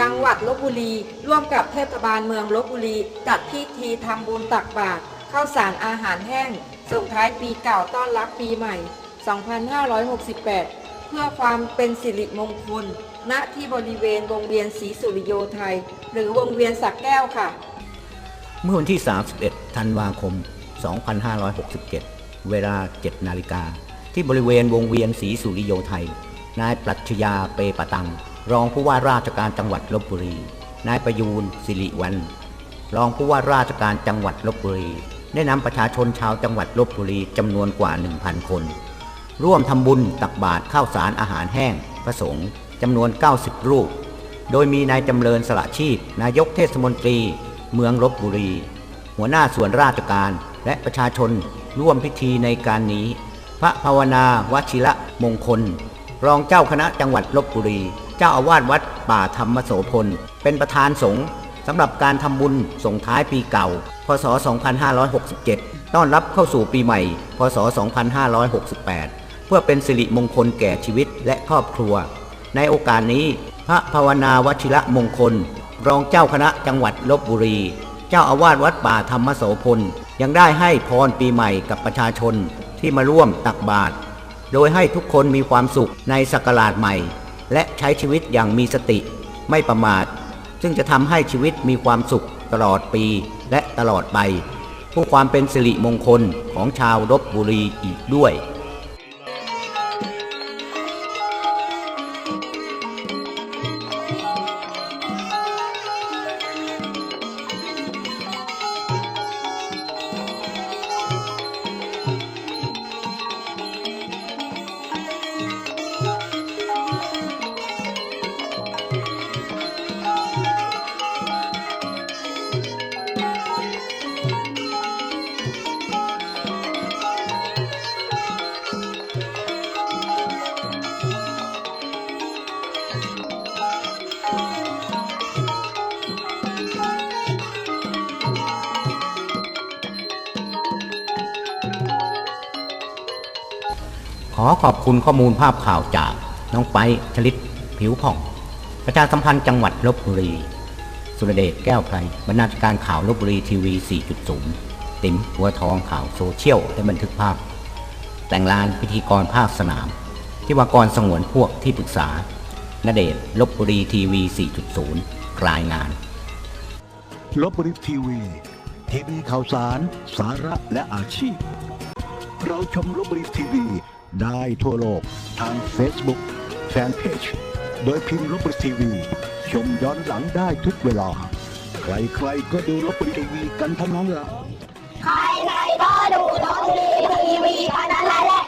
จังหวัดลบบุรี ร่วมกับเทศบาลเมืองลบบุรี จัดพิธีทำบุญตักบาตรข้าวสารอาหารแห้ง ส่งท้ายปีเก่าต้อนรับปีใหม่ 2568 เพื่อความเป็นสิริมงคล ณ ที่บริเวณวงเวียนศรีสุริโยไทย หรือวงเวียนสักแก้วค่ะ เมื่อวันที่ 31 ธันวาคม 2567 เวลา 7 นาฬิกา ที่บริเวณวงเวียนศรีสุริโยไทย นายปรัชญาเปปะตัง รองผู้ว่าราชการจังหวัดลบบุรี นายประยูนสิริวัน รองผู้ว่าราชการจังหวัดลบบุรี ได้นำประชาชนชาวจังหวัดลบบุรีจำนวนกว่า 1,000 คน ร่วมทำบุญตักบาตรข้าวสารอาหารแห้ง พระสงฆ์จำนวน 90 รูป โดยมีนายจำเริญสละชีพ นายกเทศมนตรี เมืองลบบุรี หัวหน้าส่วนราชการและประชาชนร่วมพิธีในการนี้ พระภาวนาวชิระมงคล รองเจ้าคณะจังหวัดลบบุรี เจ้าอาวาสวัดป่าธรรมโสพล เป็นประธานสงฆ์สำหรับการทำบุญส่งท้ายปีเก่า พศ 2567 ต้อนรับเข้าสู่ปีใหม่ พศ 2568 เพื่อเป็นสิริมงคลแก่ชีวิตและครอบครัว ในโอกาสนี้ พระภาวนาวชิระมงคล รองเจ้าคณะจังหวัดลบบุรี เจ้าอาวาสวัดป่าธรรมโสพล ยังได้ให้พรปีใหม่กับประชาชนที่มาร่วมตักบาตรโดยให้ทุกคนมีความสุขในศักราชใหม่ และใช้ชีวิตอย่างมีสติไม่ประมาท ซึ่งจะทำให้ชีวิตมีความสุขตลอดปีและตลอดไป ผู้ความเป็นสิริมงคลของชาวลบบุรีอีกด้วย อขอบคุณข้อมูลภาพข่าวจากน้องไปชลิตผิวผ่อง ประชาสัมพันธ์จังหวัดลบบุรี สุรเดชแก้วไพรบรรณาธิการข่าวลบบุรีทีวี 4.0 ติ๋มหัวทองข่าวโซเชียลและบันทึกภาพ แต่งลานพิธีกรภาคสนาม ที่วากรสงวนพวกที่ปรึกษานเดชลบบุรีทีวี 4.0 รายงาน ลบบุรีทีวีทีวีข่าวสาร สาระและอาชีพ เราชมลบบุรีทีวี ได้ทั่วโลกทาง Facebook แฟนเพจโดยพิมพ์ลบบุทีวี ชมย้อนหลังได้ทุกเวลา ใครๆก็ดูลบบุทีวีกันทั้งนั้นละใครๆก็ดูลบบุทีวีกันทั้งนั้นแหละ